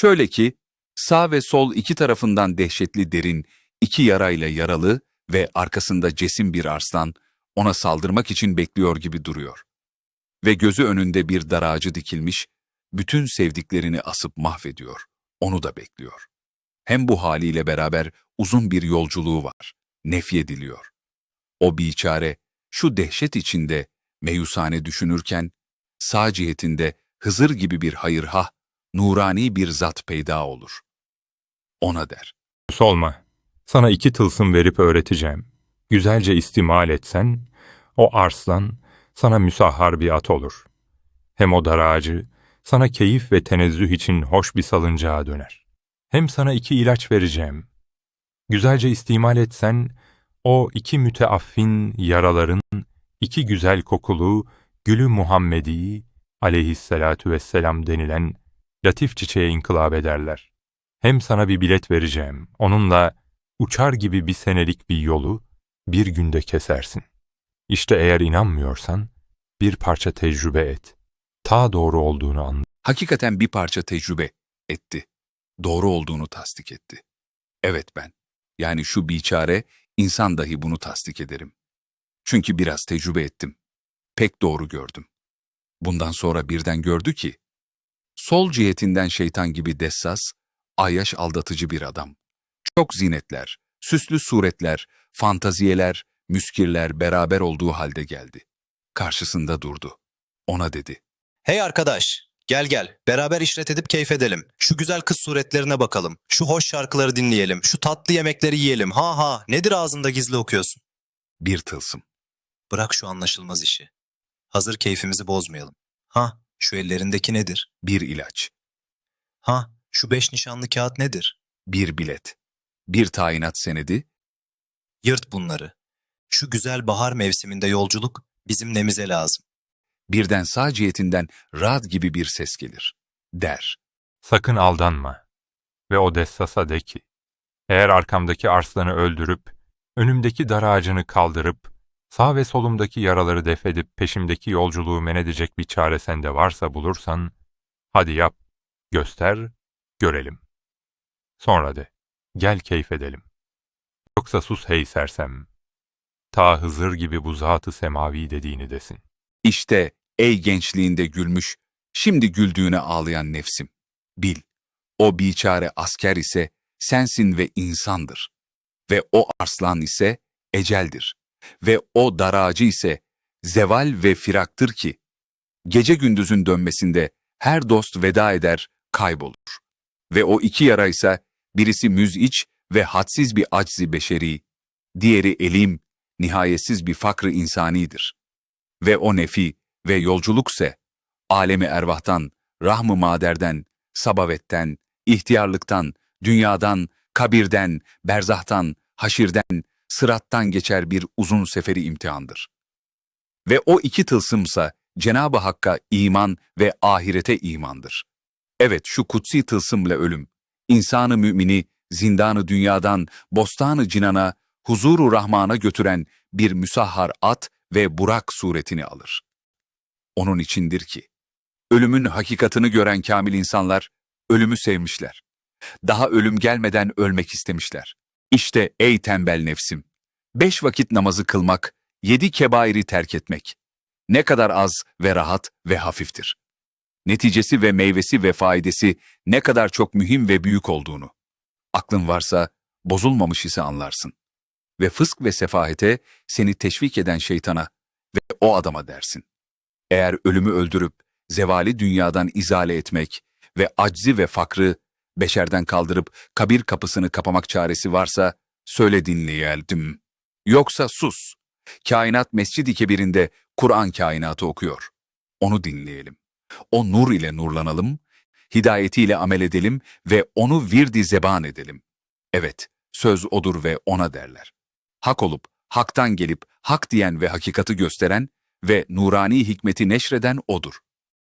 Şöyle ki, sağ ve sol iki tarafından dehşetli derin, iki yarayla yaralı ve arkasında cesim bir arslan ona saldırmak için bekliyor gibi duruyor. Ve gözü önünde bir dar ağacı dikilmiş, bütün sevdiklerini asıp mahvediyor. Onu da bekliyor. Hem bu haliyle beraber uzun bir yolculuğu var. Nefyediliyor. O biçare şu dehşet içinde meyusane düşünürken, sağ cihetinde Hızır gibi bir hayırhah, nurani bir zat peyda olur. Ona der. Solma. Sana iki tılsım verip öğreteceğim. Güzelce istimal etsen, o arslan sana müsahhar bir at olur. Hem o dar ağacı sana keyif ve tenezzüh için hoş bir salıncağa döner. Hem sana iki ilaç vereceğim. Güzelce istimal etsen, o iki müteaffin yaraların, iki güzel kokulu, gülü Muhammedi aleyhissalatu vesselam denilen latif çiçeğe inkılap ederler. Hem sana bir bilet vereceğim. Onunla uçar gibi bir senelik bir yolu bir günde kesersin. İşte eğer inanmıyorsan bir parça tecrübe et. Ta doğru olduğunu anla. Hakikaten bir parça tecrübe etti. Doğru olduğunu tasdik etti. Evet ben, yani şu biçare, insan dahi bunu tasdik ederim. Çünkü biraz tecrübe ettim. Pek doğru gördüm. Bundan sonra birden gördü ki, sol cihetinden şeytan gibi dessas, ayyaş aldatıcı bir adam. Çok zinetler, süslü suretler, fantaziyeler, müskirler beraber olduğu halde geldi. Karşısında durdu. Ona dedi. Hey arkadaş, gel gel, beraber işret edip keyif edelim. Şu güzel kız suretlerine bakalım. Şu hoş şarkıları dinleyelim. Şu tatlı yemekleri yiyelim. Ha ha, nedir ağzında gizli okuyorsun? Bir tılsım. Bırak şu anlaşılmaz işi. Hazır keyfimizi bozmayalım. Ha, şu ellerindeki nedir? Bir ilaç. Ha, şu beş nişanlı kağıt nedir? Bir bilet. Bir tayinat senedi. Yırt bunları. Şu güzel bahar mevsiminde yolculuk bizim nemize lazım. Birden sağ cihetinden rad gibi bir ses gelir. Der. Sakın aldanma. Ve o dessasa de ki, eğer arkamdaki arslanı öldürüp, önümdeki dar ağacını kaldırıp, sağ ve solumdaki yaraları defedip peşimdeki yolculuğu men edecek bir çare sende varsa bulursan, hadi yap, göster, görelim. Sonra de, gel keyif edelim. Yoksa sus hey sersem, ta Hızır gibi bu zatı semavi dediğini desin. İşte ey gençliğinde gülmüş, şimdi güldüğüne ağlayan nefsim. Bil, o biçare asker ise sensin ve insandır. Ve o arslan ise eceldir. Ve o dar ağacı ise zeval ve firaktır ki, gece gündüzün dönmesinde her dost veda eder, kaybolur. Ve o iki yara ise birisi müziç ve hadsiz bir aczi beşeri, diğeri elim, nihayetsiz bir fakrı insanidir. Ve o nefi ve yolculukse, alemi ervahtan, rahm-ı maderden, sabavetten, ihtiyarlıktan, dünyadan, kabirden, berzahtan, haşirden, sırattan geçer bir uzun seferi imtihandır. Ve o iki tılsımsa Cenab-ı Hakk'a iman ve ahirete imandır. Evet şu kutsi tılsımla ölüm, insanı mümini zindanı dünyadan, bostanı cinana, huzuru rahmana götüren bir müsahhar at ve burak suretini alır. Onun içindir ki, ölümün hakikatını gören kamil insanlar, ölümü sevmişler. Daha ölüm gelmeden ölmek istemişler. İşte ey tembel nefsim, beş vakit namazı kılmak, yedi kebairi terk etmek. Ne kadar az ve rahat ve hafiftir. Neticesi ve meyvesi ve faidesi ne kadar çok mühim ve büyük olduğunu. Aklın varsa, bozulmamış ise anlarsın. Ve fısk ve sefahete seni teşvik eden şeytana ve o adama dersin. Eğer ölümü öldürüp zevali dünyadan izale etmek ve aczi ve fakrı beşerden kaldırıp kabir kapısını kapamak çaresi varsa söyle dinleyelim. Yoksa sus. Kainat Mescid-i Kebir'inde Kur'an kainatı okuyor. Onu dinleyelim. O nur ile nurlanalım, hidayetiyle amel edelim ve onu virdi zeban edelim. Evet, söz odur ve ona derler. Hak olup, haktan gelip, hak diyen ve hakikati gösteren ve nurani hikmeti neşreden odur.